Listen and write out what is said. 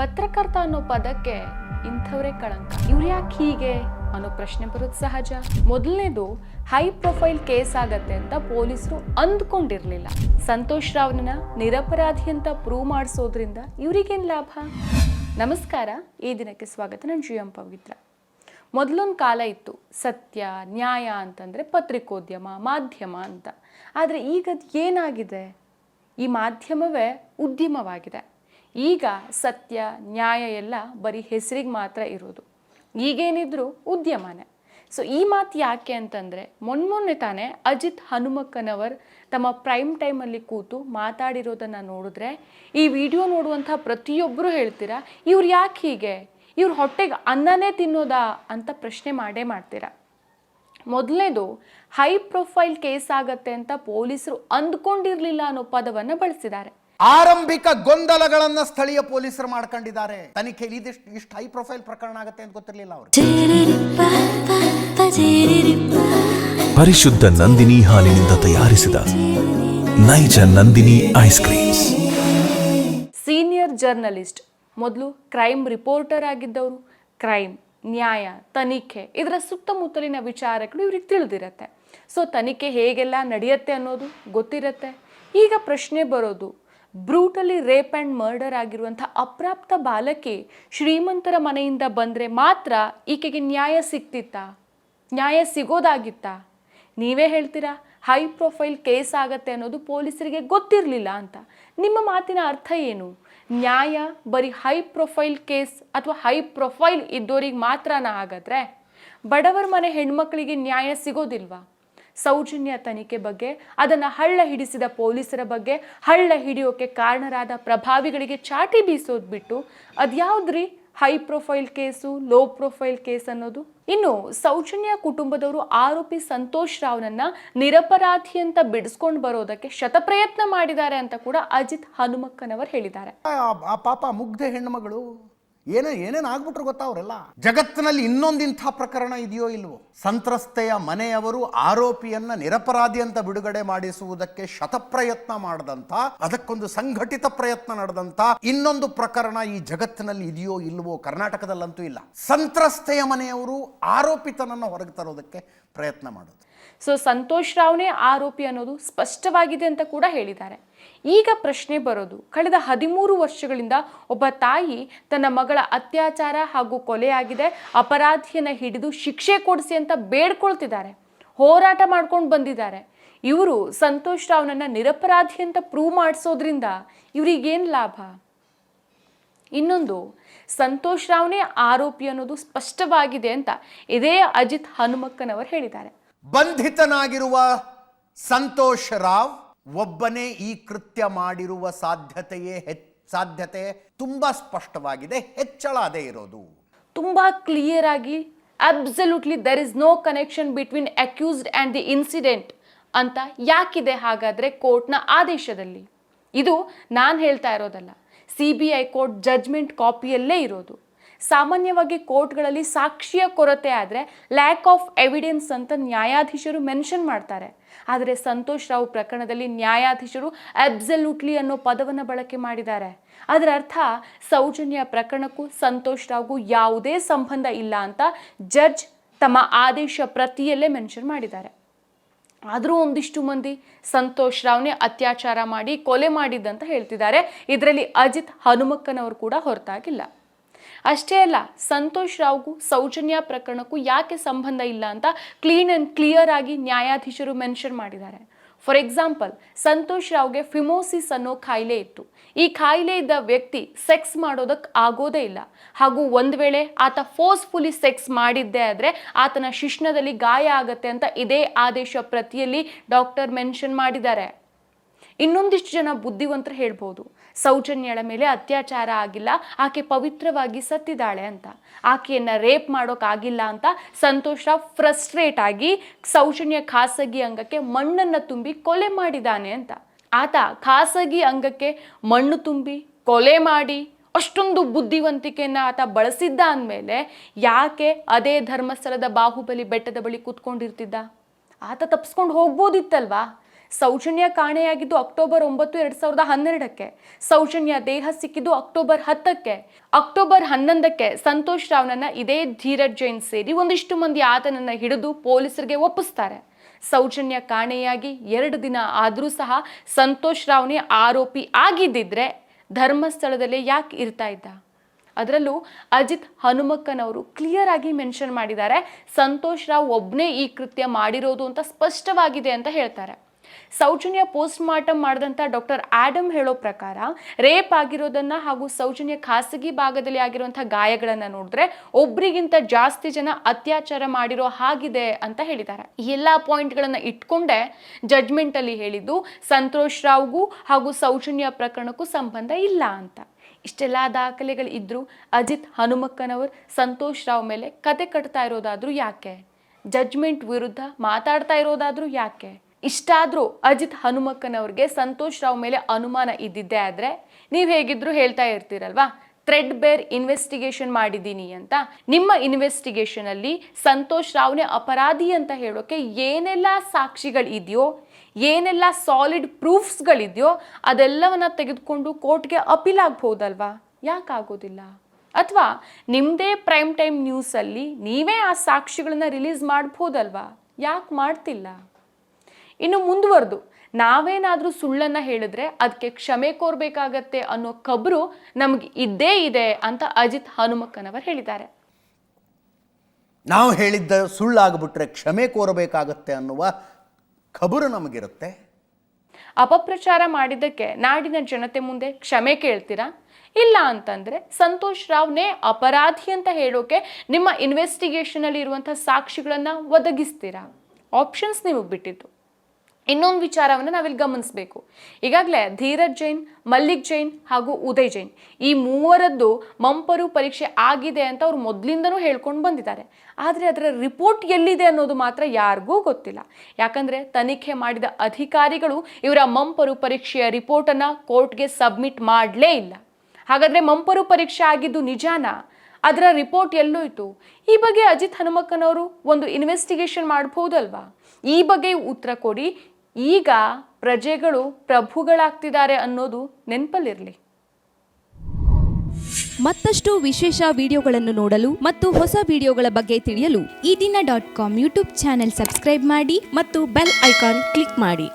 ಪತ್ರಕರ್ತ ಅನ್ನೋ ಪದಕ್ಕೆ ಇಂಥವರೇ ಕಳಂಕ. ಇವ್ರು ಯಾಕೆ ಹೀಗೆ ಅನ್ನೋ ಪ್ರಶ್ನೆ ಬರೋದು ಸಹಜ. ಮೊದಲನೇದು ಹೈ ಪ್ರೊಫೈಲ್ ಕೇಸ್ ಆಗತ್ತೆ ಅಂತ ಪೊಲೀಸರು ಅಂದ್ಕೊಂಡಿರ್ಲಿಲ್ಲ. ಸಂತೋಷ್ ರಾವ್ನ ನಿರಪರಾಧಿ ಅಂತ ಪ್ರೂವ್ ಮಾಡಿಸೋದ್ರಿಂದ ಇವರಿಗೇನು ಲಾಭ? ನಮಸ್ಕಾರ, ಈ ದಿನಕ್ಕೆ ಸ್ವಾಗತ ನಾನು ಜಿ ಪವಿತ್ರ. ಮೊದಲೊಂದು ಕಾಲ ಇತ್ತು ಸತ್ಯ, ನ್ಯಾಯ ಅಂತಂದರೆ ಪತ್ರಿಕೋದ್ಯಮ, ಮಾಧ್ಯಮ ಅಂತ. ಆದರೆ ಈಗ ಏನಾಗಿದೆ? ಈ ಮಾಧ್ಯಮವೇ ಉದ್ಯಮವಾಗಿದೆ. ಈಗ ಸತ್ಯ, ನ್ಯಾಯ ಎಲ್ಲ ಬರೀ ಹೆಸರಿಗೆ ಮಾತ್ರ ಇರೋದು. ಈಗೇನಿದ್ರು ಉದ್ಯಮನೇ. ಸೊ ಈ ಮಾತು ಯಾಕೆ ಅಂತಂದರೆ, ಮೊನ್ಮೊನ್ನೆ ತಾನೇ ಅಜಿತ್ ಹನುಮಕ್ಕನವರ್ ತಮ್ಮ ಪ್ರೈಮ್ ಟೈಮಲ್ಲಿ ಕೂತು ಮಾತಾಡಿರೋದನ್ನು ನೋಡಿದ್ರೆ, ಈ ವಿಡಿಯೋ ನೋಡುವಂಥ ಪ್ರತಿಯೊಬ್ಬರು ಹೇಳ್ತೀರಾ, ಇವ್ರು ಯಾಕೆ ಹೀಗೆ? ಇವ್ರ ಹೊಟ್ಟೆಗೆ ಅನ್ನನೇ ತಿನ್ನೋದಾ ಅಂತ ಪ್ರಶ್ನೆ ಮಾಡೇ ಮಾಡ್ತೀರಾ? ಮೊದಲನೇದು ಹೈ ಪ್ರೊಫೈಲ್ ಕೇಸ್ ಆಗತ್ತೆ ಅಂತ ಪೊಲೀಸರು ಅಂದ್ಕೊಂಡಿರಲಿಲ್ಲ ಅನ್ನೋ ಪದವನ್ನು ಬಳಸಿದ್ದಾರೆ. ಆರಂಭಿಕ ಗೊಂದಲಗಳನ್ನ ಸ್ಥಳೀಯ ಪೊಲೀಸರು ಮಾಡ್ಕೊಂಡಿದ್ದಾರೆ. ತನಿಖೆಯಲ್ಲಿ ಇದಿಷ್ಟು ಇಷ್ಟು ಹೈ ಪ್ರೊಫೈಲ್ ಪ್ರಕರಣ ಆಗುತ್ತೆ ಅಂತ ಗೊತ್ತಿರಲಿಲ್ಲ ಅವರು. ಪರಿಶುದ್ಧ ನಂದಿನಿ ಹಾಲಿನಿಂದ ತಯಾರಿಸಿದ ನೈಜ Nandini ice creams senior journalist ಮೊದಲು ಕ್ರೈಮ್ ರಿಪೋರ್ಟರ್ ಆಗಿದ್ದವರು ಕ್ರೈಮ್ ನ್ಯಾಯ ತನಿಖೆ ಇದರ ಸುತ್ತಮುತ್ತಲಿನ ವಿಚಾರಗಳು ಇವ್ರಿಗೆ ತಿಳಿದಿರತ್ತೆ. ಸೊ ತನಿಖೆ ಹೇಗೆಲ್ಲ ನಡೆಯುತ್ತೆ ಅನ್ನೋದು ಗೊತ್ತಿರತ್ತೆ. ಈಗ ಪ್ರಶ್ನೆ ಬರೋದು ಬ್ರೂಟಲಿ ರೇಪ್ ಆ್ಯಂಡ್ ಮರ್ಡರ್ ಆಗಿರುವಂಥ ಅಪ್ರಾಪ್ತ ಬಾಲಕಿ ಶ್ರೀಮಂತರ ಮನೆಯಿಂದ ಬಂದರೆ ಮಾತ್ರ ಈಕೆಗೆ ನ್ಯಾಯ ಸಿಗ್ತಿತ್ತಾ? ನ್ಯಾಯ ಸಿಗೋದಾಗಿತ್ತಾ? ನೀವೇ ಹೇಳ್ತೀರಾ, ಹೈ ಪ್ರೊಫೈಲ್ ಕೇಸ್ ಆಗತ್ತೆ ಅನ್ನೋದು ಪೊಲೀಸರಿಗೆ ಗೊತ್ತಿರಲಿಲ್ಲ ಅಂತ. ನಿಮ್ಮ ಮಾತಿನ ಅರ್ಥ ಏನು? ನ್ಯಾಯ ಬರೀ ಹೈ ಪ್ರೊಫೈಲ್ ಕೇಸ್ ಅಥವಾ ಹೈ ಪ್ರೊಫೈಲ್ ಇದ್ದೋರಿಗೆ ಮಾತ್ರನ ಹಾಗಾದ್ರೆ? ಬಡವರ ಮನೆ ಹೆಣ್ಮಕ್ಳಿಗೆ ನ್ಯಾಯ ಸಿಗೋದಿಲ್ವಾ? ಸೌಜನ್ಯ ತನಿಖೆ ಬಗ್ಗೆ, ಅದನ್ನು ಹಳ್ಳ ಹಿಡಿಸಿದ ಪೊಲೀಸರ ಬಗ್ಗೆ, ಹಳ್ಳ ಹಿಡಿಯೋಕೆ ಕಾರಣರಾದ ಪ್ರಭಾವಿಗಳಿಗೆ ಚಾಟಿ ಬೀಸೋದು ಬಿಟ್ಟು ಅದ್ಯಾವ್ದ್ರಿ high profile case, low profile case ಅನ್ನೋದು? ಇನ್ನು ಸೌಜನ್ಯ ಕುಟುಂಬದವರು ಆರೋಪಿ ಸಂತೋಷ್ ರಾವ್ನನ್ನ ನಿರಪರಾಧಿ ಅಂತ ಬಿಡಿಸ್ಕೊಂಡು ಬರೋದಕ್ಕೆ ಶತಪ್ರಯತ್ನ ಮಾಡಿದ್ದಾರೆ ಅಂತ ಕೂಡ ಅಜಿತ್ ಹನುಮಕ್ಕನವರು ಹೇಳಿದ್ದಾರೆ. ಆ- ಪಾಪ ಮುಗ್ಧ ಹೆಣ್ಣುಮಗಳು ಏನೇ ಏನೇನು ಆಗ್ಬಿಟ್ರು ಗೊತ್ತಾ ಅವರೆಲ್ಲ? ಜಗತ್ತಿನಲ್ಲಿ ಇನ್ನೊಂದಿಂಥ ಪ್ರಕರಣ ಇದೆಯೋ ಇಲ್ವೋ? ಸಂತ್ರಸ್ತೆಯ ಮನೆಯವರು ಆರೋಪಿಯನ್ನ ನಿರಪರಾಧಿ ಅಂತ ಬಿಡುಗಡೆ ಮಾಡಿಸುವುದಕ್ಕೆ ಶತಪ್ರಯತ್ನ ಮಾಡದಂತ, ಅದಕ್ಕೊಂದು ಸಂಘಟಿತ ಪ್ರಯತ್ನ ನಡೆದಂತ ಇನ್ನೊಂದು ಪ್ರಕರಣ ಈ ಜಗತ್ತಿನಲ್ಲಿ ಇದೆಯೋ ಇಲ್ವೋ ಕರ್ನಾಟಕದಲ್ಲಂತೂ ಇಲ್ಲ. ಸಂತ್ರಸ್ತೆಯ ಮನೆಯವರು ಆರೋಪಿತನನ್ನು ಹೊರಗೆ ತರೋದಕ್ಕೆ ಪ್ರಯತ್ನ ಮಾಡೋದು. ಸೊ ಸಂತೋಷ್ ರಾವ್ನೇ ಆರೋಪಿ ಅನ್ನೋದು ಸ್ಪಷ್ಟವಾಗಿದೆ ಅಂತ ಕೂಡ ಹೇಳಿದ್ದಾರೆ. ಈಗ ಪ್ರಶ್ನೆ ಬರೋದು, ಕಳೆದ ಹದಿಮೂರು ವರ್ಷಗಳಿಂದ ಒಬ್ಬ ತಾಯಿ ತನ್ನ ಮಗಳ ಅತ್ಯಾಚಾರ ಹಾಗೂ ಕೊಲೆಯಾಗಿದೆ ಅಪರಾಧಿಯನ್ನ ಹಿಡಿದು ಶಿಕ್ಷೆ ಕೊಡಿಸಿ ಅಂತ ಬೇಡ್ಕೊಳ್ತಿದ್ದಾರೆ, ಹೋರಾಟ ಮಾಡ್ಕೊಂಡು ಬಂದಿದ್ದಾರೆ. ಇವರು ಸಂತೋಷ್ ರಾವ್ನನ್ನ ನಿರಪರಾಧಿ ಅಂತ ಪ್ರೂವ್ ಮಾಡಿಸೋದ್ರಿಂದ ಇವರಿಗೇನ್ ಲಾಭ? ಇನ್ನೊಂದು, ಸಂತೋಷ್ ರಾವ್ನೇ ಆರೋಪಿ ಅನ್ನೋದು ಸ್ಪಷ್ಟವಾಗಿದೆ ಅಂತ ಇದೇ ಅಜಿತ್ ಹನುಮಕ್ಕನವರು ಹೇಳಿದ್ದಾರೆ. ಬಂಧಿತನಾಗಿರುವ ಸಂತೋಷ್ ರಾವ್ ಒಬ್ಬನೇ ಈ ಕೃತ್ಯ ಮಾಡಿರುವ ಸಾಧ್ಯತೆಯೇ ಹೆಚ್ಚು ಸಾಧ್ಯತೆ ತುಂಬಾ ಸ್ಪಷ್ಟವಾಗಿದೆ ಹೆಚ್ಚಳ ಅದೇ ಇರೋದು. ತುಂಬಾ ಕ್ಲಿಯರ್ ಆಗಿ absolutely there is no connection between accused and the incident ಅಂತ ಯಾಕಿದೆ ಹಾಗಾದರೆ ಕೋರ್ಟ್ನ ಆದೇಶದಲ್ಲಿ. ಇದು ನಾನು ಹೇಳ್ತಾ ಇರೋದಲ್ಲ C B I court judgment ಕಾಪಿಯಲ್ಲೇ ಇರೋದು. ಸಾಮಾನ್ಯವಾಗಿ ಕೋರ್ಟ್ಗಳಲ್ಲಿ ಸಾಕ್ಷಿಯ ಕೊರತೆ ಆದರೆ ಲ್ಯಾಕ್ ಆಫ್ ಎವಿಡೆನ್ಸ್ ಅಂತ ನ್ಯಾಯಾಧೀಶರು ಮೆನ್ಷನ್ ಮಾಡ್ತಾರೆ. ಆದರೆ ಸಂತೋಷ್ ರಾವ್ ಪ್ರಕರಣದಲ್ಲಿ ನ್ಯಾಯಾಧೀಶರು ಅಬ್ಸಲ್ಯೂಟ್ಲಿ ಅನ್ನೋ ಪದವನ್ನು ಬಳಕೆ ಮಾಡಿದ್ದಾರೆ. ಅದರ ಅರ್ಥ ಸೌಜನ್ಯ ಪ್ರಕರಣಕ್ಕೂ ಸಂತೋಷ್ ರಾವ್ಗೂ ಯಾವುದೇ ಸಂಬಂಧ ಇಲ್ಲ ಅಂತ ಜಡ್ಜ್ ತಮ್ಮ ಆದೇಶ ಪ್ರತಿಯಲ್ಲೇ ಮೆನ್ಷನ್ ಮಾಡಿದ್ದಾರೆ. ಆದರೂ ಒಂದಿಷ್ಟು ಮಂದಿ ಸಂತೋಷ್ ರಾವ್ನೇ ಅತ್ಯಾಚಾರ ಮಾಡಿ ಕೊಲೆ ಮಾಡಿದ್ದಂತ ಹೇಳ್ತಿದ್ದಾರೆ. ಇದರಲ್ಲಿ ಅಜಿತ್ ಹನುಮಕ್ಕನವರು ಕೂಡ ಹೊರತಾಗಿಲ್ಲ. ಅಷ್ಟೇ ಅಲ್ಲ, ಸಂತೋಷ್ ರಾವ್ಗೂ ಸೌಜನ್ಯ ಪ್ರಕರಣಕ್ಕೂ ಯಾಕೆ ಸಂಬಂಧ ಇಲ್ಲ ಅಂತ ಕ್ಲೀನ್ ಆ್ಯಂಡ್ ಕ್ಲಿಯರ್ ಆಗಿ ನ್ಯಾಯಾಧೀಶರು ಮೆನ್ಷನ್ ಮಾಡಿದ್ದಾರೆ. ಫಾರ್ ಎಕ್ಸಾಂಪಲ್ ಸಂತೋಷ್ ರಾವ್ಗೆ ಫಿಮೋಸಿಸ್ ಅನ್ನೋ ಖಾಯಿಲೆ ಇತ್ತು. ಈ ಖಾಯಿಲೆ ಇದ್ದ ವ್ಯಕ್ತಿ ಸೆಕ್ಸ್ ಮಾಡೋದಕ್ಕೆ ಆಗೋದೇ ಇಲ್ಲ. ಹಾಗೂ ಒಂದು ವೇಳೆ ಆತ ಫೋರ್ಸ್ಫುಲಿ ಸೆಕ್ಸ್ ಮಾಡಿದ್ದೇ ಆದರೆ ಆತನ ಶಿಶ್ನದಲ್ಲಿ ಗಾಯ ಆಗತ್ತೆ ಅಂತ ಇದೇ ಆದೇಶ ಪ್ರತಿಯಲ್ಲಿ ಡಾಕ್ಟರ್ ಮೆನ್ಷನ್ ಮಾಡಿದ್ದಾರೆ. ಇನ್ನೊಂದಿಷ್ಟು ಜನ ಬುದ್ಧಿವಂತರು ಹೇಳ್ಬೋದು. ಸೌಜನ್ಯಳ ಮೇಲೆ ಅತ್ಯಾಚಾರ ಆಗಿಲ್ಲ, ಆಕೆ ಪವಿತ್ರವಾಗಿ ಸತ್ತಿದ್ದಾಳೆ ಅಂತ. ಆಕೆಯನ್ನು ರೇಪ್ ಮಾಡೋಕ್ಕಾಗಿಲ್ಲ ಅಂತ ಸಂತೋಷ ಫ್ರಸ್ಟ್ರೇಟ್ ಆಗಿ ಸೌಜನ್ಯ ಖಾಸಗಿ ಅಂಗಕ್ಕೆ ಮಣ್ಣನ್ನು ತುಂಬಿ ಕೊಲೆ ಮಾಡಿದ್ದಾನೆ ಅಂತ. ಆತ ಖಾಸಗಿ ಅಂಗಕ್ಕೆ ಮಣ್ಣು ತುಂಬಿ ಕೊಲೆ ಮಾಡಿ ಅಷ್ಟೊಂದು ಬುದ್ಧಿವಂತಿಕೆಯನ್ನ ಆತ ಬಳಸಿದ್ದ ಅಂದಮೇಲೆ ಯಾಕೆ ಅದೇ ಧರ್ಮಸ್ಥಳದ ಬಾಹುಬಲಿ ಬೆಟ್ಟದ ಬಳಿ ಕೂತ್ಕೊಂಡಿರ್ತಿದ್ದ? ಆತ ತಪ್ಪಿಸ್ಕೊಂಡು ಹೋಗ್ಬೋದಿತ್ತಲ್ವಾ? ಸೌಜನ್ಯ ಕಾಣೆಯಾಗಿದ್ದು ಅಕ್ಟೋಬರ್ ಒಂಬತ್ತು ಎರಡ್ ಸಾವಿರದ ಹನ್ನೆರಡಕ್ಕೆ. ಸೌಜನ್ಯ ದೇಹ ಸಿಕ್ಕಿದ್ದು ಅಕ್ಟೋಬರ್ ಹತ್ತಕ್ಕೆ. ಅಕ್ಟೋಬರ್ ಹನ್ನೊಂದಕ್ಕೆ ಸಂತೋಷ್ ರಾವ್ನನ್ನ ಇದೇ ಧೀರಜ್ ಜೈನ್ ಸೇರಿ ಒಂದಿಷ್ಟು ಮಂದಿ ಆತನನ್ನ ಹಿಡಿದು ಪೊಲೀಸರಿಗೆ ಒಪ್ಪಿಸ್ತಾರೆ. ಸೌಜನ್ಯ ಕಾಣೆಯಾಗಿ ಎರಡು ದಿನ ಆದರೂ ಸಹ ಸಂತೋಷ್ ರಾವ್ನೇ ಆರೋಪಿ ಆಗಿದ್ದಿದ್ರೆ ಧರ್ಮಸ್ಥಳದಲ್ಲೇ ಯಾಕೆ ಇರ್ತಾ ಇದ್ದ? ಅದರಲ್ಲೂ ಅಜಿತ್ ಹನುಮಕ್ಕನವರು ಕ್ಲಿಯರ್ ಆಗಿ ಮೆನ್ಷನ್ ಮಾಡಿದ್ದಾರೆ. ಸಂತೋಷ್ ರಾವ್ ಒಬ್ಬನೇ ಈ ಕೃತ್ಯ ಮಾಡಿರೋದು ಅಂತ ಸ್ಪಷ್ಟವಾಗಿದೆ ಅಂತ ಹೇಳ್ತಾರೆ. ಸೌಜನ್ಯ ಪೋಸ್ಟ್ ಮಾರ್ಟಮ್ ಮಾಡಿದಂಥ ಡಾಕ್ಟರ್ ಆಡಮ್ ಹೇಳೋ ಪ್ರಕಾರ ರೇಪ್ ಆಗಿರೋದನ್ನ ಹಾಗೂ ಸೌಜನ್ಯ ಖಾಸಗಿ ಭಾಗದಲ್ಲಿ ಆಗಿರುವಂಥ ಗಾಯಗಳನ್ನ ನೋಡಿದ್ರೆ ಒಬ್ರಿಗಿಂತ ಜಾಸ್ತಿ ಜನ ಅತ್ಯಾಚಾರ ಮಾಡಿರೋ ಹಾಗಿದೆ ಅಂತ ಹೇಳಿದ್ದಾರೆ. ಎಲ್ಲ ಪಾಯಿಂಟ್ಗಳನ್ನ ಇಟ್ಕೊಂಡೆ ಜಡ್ಜ್ಮೆಂಟಲ್ಲಿ ಹೇಳಿದ್ದು ಸಂತೋಷ್ ರಾವ್ಗೂ ಹಾಗೂ ಸೌಜನ್ಯ ಪ್ರಕರಣಕ್ಕೂ ಸಂಬಂಧ ಇಲ್ಲ ಅಂತ. ಇಷ್ಟೆಲ್ಲ ದಾಖಲೆಗಳು ಇದ್ರೂ ಅಜಿತ್ ಹನುಮಕ್ಕನವರು, ಸಂತೋಷ್ ರಾವ್ ಮೇಲೆ ಕತೆ ಕಟ್ತಾ ಇರೋದಾದ್ರೂ ಯಾಕೆ? ಜಡ್ಜ್ಮೆಂಟ್ ವಿರುದ್ಧ ಮಾತಾಡ್ತಾ ಇರೋದಾದ್ರೂ ಯಾಕೆ? ಇಷ್ಟಾದ್ರೂ ಅಜಿತ್ ಹನುಮಕ್ಕನವ್ರಿಗೆ ಸಂತೋಷ್ ರಾವ್ ಮೇಲೆ ಅನುಮಾನ ಇದ್ದಿದ್ದೇ ಆದರೆ ನೀವು ಹೇಗಿದ್ರು ಹೇಳ್ತಾ ಇರ್ತೀರಲ್ವಾ? ಥ್ರೆಡ್ ಬೇರ್ ಇನ್ವೆಸ್ಟಿಗೇಷನ್ ಮಾಡಿದ್ದೀನಿ ಅಂತ. ನಿಮ್ಮ ಇನ್ವೆಸ್ಟಿಗೇಷನಲ್ಲಿ ಸಂತೋಷ್ ರಾವ್ನೇ ಅಪರಾಧಿ ಅಂತ ಹೇಳೋಕೆ ಏನೆಲ್ಲ ಸಾಕ್ಷಿಗಳಿದೆಯೋ ಏನೆಲ್ಲ ಸಾಲಿಡ್ ಪ್ರೂಫ್ಸ್ಗಳಿದೆಯೋ ಅದೆಲ್ಲವನ್ನ ತೆಗೆದುಕೊಂಡು ಕೋರ್ಟ್ಗೆ ಅಪೀಲ್ ಆಗ್ಬೋದಲ್ವಾ? ಯಾಕಾಗೋದಿಲ್ಲ? ಅಥವಾ ನಿಮ್ಮದೇ ಪ್ರೈಮ್ ಟೈಮ್ ನ್ಯೂಸಲ್ಲಿ ನೀವೇ ಆ ಸಾಕ್ಷಿಗಳನ್ನ ರಿಲೀಸ್ ಮಾಡ್ಬೋದಲ್ವಾ? ಯಾಕೆ ಮಾಡ್ತಿಲ್ಲ? ಇನ್ನು ಮುಂದುವರೆದು. ನಾವೇನಾದರೂ ಸುಳ್ಳನ್ನು ಹೇಳಿದ್ರೆ ಅದಕ್ಕೆ ಕ್ಷಮೆ ಕೋರ್ಬೇಕಾಗತ್ತೆ ಅನ್ನೋ ಕಬ್ರು ನಮ್ಗೆ ಇದ್ದೇ ಇದೆ ಅಂತ ಅಜಿತ್ ಹನುಮಕ್ಕನವರು ಹೇಳಿದ್ದಾರೆ. ನಾವು ಹೇಳಿದ್ದ ಸುಳ್ಳಾಗ್ಬಿಟ್ರೆ ಕ್ಷಮೆ ಕೋರಬೇಕಾಗತ್ತೆ ಅನ್ನುವ ಖಬರು ನಮಗಿರುತ್ತೆ. ಅಪಪ್ರಚಾರ ಮಾಡಿದ್ದಕ್ಕೆ ನಾಡಿನ ಜನತೆ ಮುಂದೆ ಕ್ಷಮೆ ಕೇಳ್ತೀರಾ? ಇಲ್ಲ ಅಂತಂದ್ರೆ ಸಂತೋಷ್ ರಾವ್ನೇ ಅಪರಾಧಿ ಅಂತ ಹೇಳೋಕೆ ನಿಮ್ಮ ಇನ್ವೆಸ್ಟಿಗೇಷನ್ ಅಲ್ಲಿ ಸಾಕ್ಷಿಗಳನ್ನು ಸಾಕ್ಷಿಗಳನ್ನ ಒದಗಿಸ್ತೀರಾ? ಆಪ್ಷನ್ಸ್ ನಿಮಗೆ ಬಿಟ್ಟಿದ್ದು. ಇನ್ನೊಂದು ವಿಚಾರವನ್ನು ನಾವಿಲ್ಲಿ ಗಮನಿಸಬೇಕು. ಈಗಾಗಲೇ ಧೀರಜ್ ಜೈನ್, ಮಲ್ಲಿಕ್ ಜೈನ್ ಹಾಗೂ ಉದಯ್ ಜೈನ್ ಈ ಮೂವರದ್ದು ಮಂಪರು ಪರೀಕ್ಷೆ ಆಗಿದೆ ಅಂತ ಅವ್ರು ಮೊದಲಿಂದನೂ ಹೇಳ್ಕೊಂಡು ಬಂದಿದ್ದಾರೆ. ಆದರೆ ಅದರ ರಿಪೋರ್ಟ್ ಎಲ್ಲಿದೆ ಅನ್ನೋದು ಮಾತ್ರ ಯಾರಿಗೂ ಗೊತ್ತಿಲ್ಲ. ಯಾಕಂದರೆ ತನಿಖೆ ಮಾಡಿದ ಅಧಿಕಾರಿಗಳು ಇವರ ಮಂಪರು ಪರೀಕ್ಷೆಯ ರಿಪೋರ್ಟನ್ನು ಕೋರ್ಟ್ಗೆ ಸಬ್ಮಿಟ್ ಮಾಡಲೇ ಇಲ್ಲ. ಹಾಗಾದರೆ ಮಂಪರು ಪರೀಕ್ಷೆ ಆಗಿದ್ದು ನಿಜಾನಾ? ಅದರ ರಿಪೋರ್ಟ್ ಎಲ್ಲೋಯ್ತು. ಈ ಬಗ್ಗೆ ಅಜಿತ್ ಹನುಮಕ್ಕನವರು ಒಂದು ಇನ್ವೆಸ್ಟಿಗೇಷನ್ ಮಾಡಬಹುದಲ್ವಾ ಈ ಬಗ್ಗೆ ಉತ್ತರ ಕೊಡಿ. ಈಗ ಪ್ರಜೆಗಳು ಪ್ರಭುಗಳಾಗ್ತಿದ್ದಾರೆ ಅನ್ನೋದು ನೆನಪಲ್ಲಿರಲಿ. ಮತ್ತಷ್ಟು ವಿಶೇಷ ವಿಡಿಯೋಗಳನ್ನು ನೋಡಲು ಮತ್ತು ಹೊಸ ವಿಡಿಯೋಗಳ ಬಗ್ಗೆ ತಿಳಿಯಲು ಈ ದಿನ dot com YouTube channel subscribe ಮಾಡಿ ಮತ್ತು ಬೆಲ್ ಐಕಾನ್ ಕ್ಲಿಕ್ ಮಾಡಿ.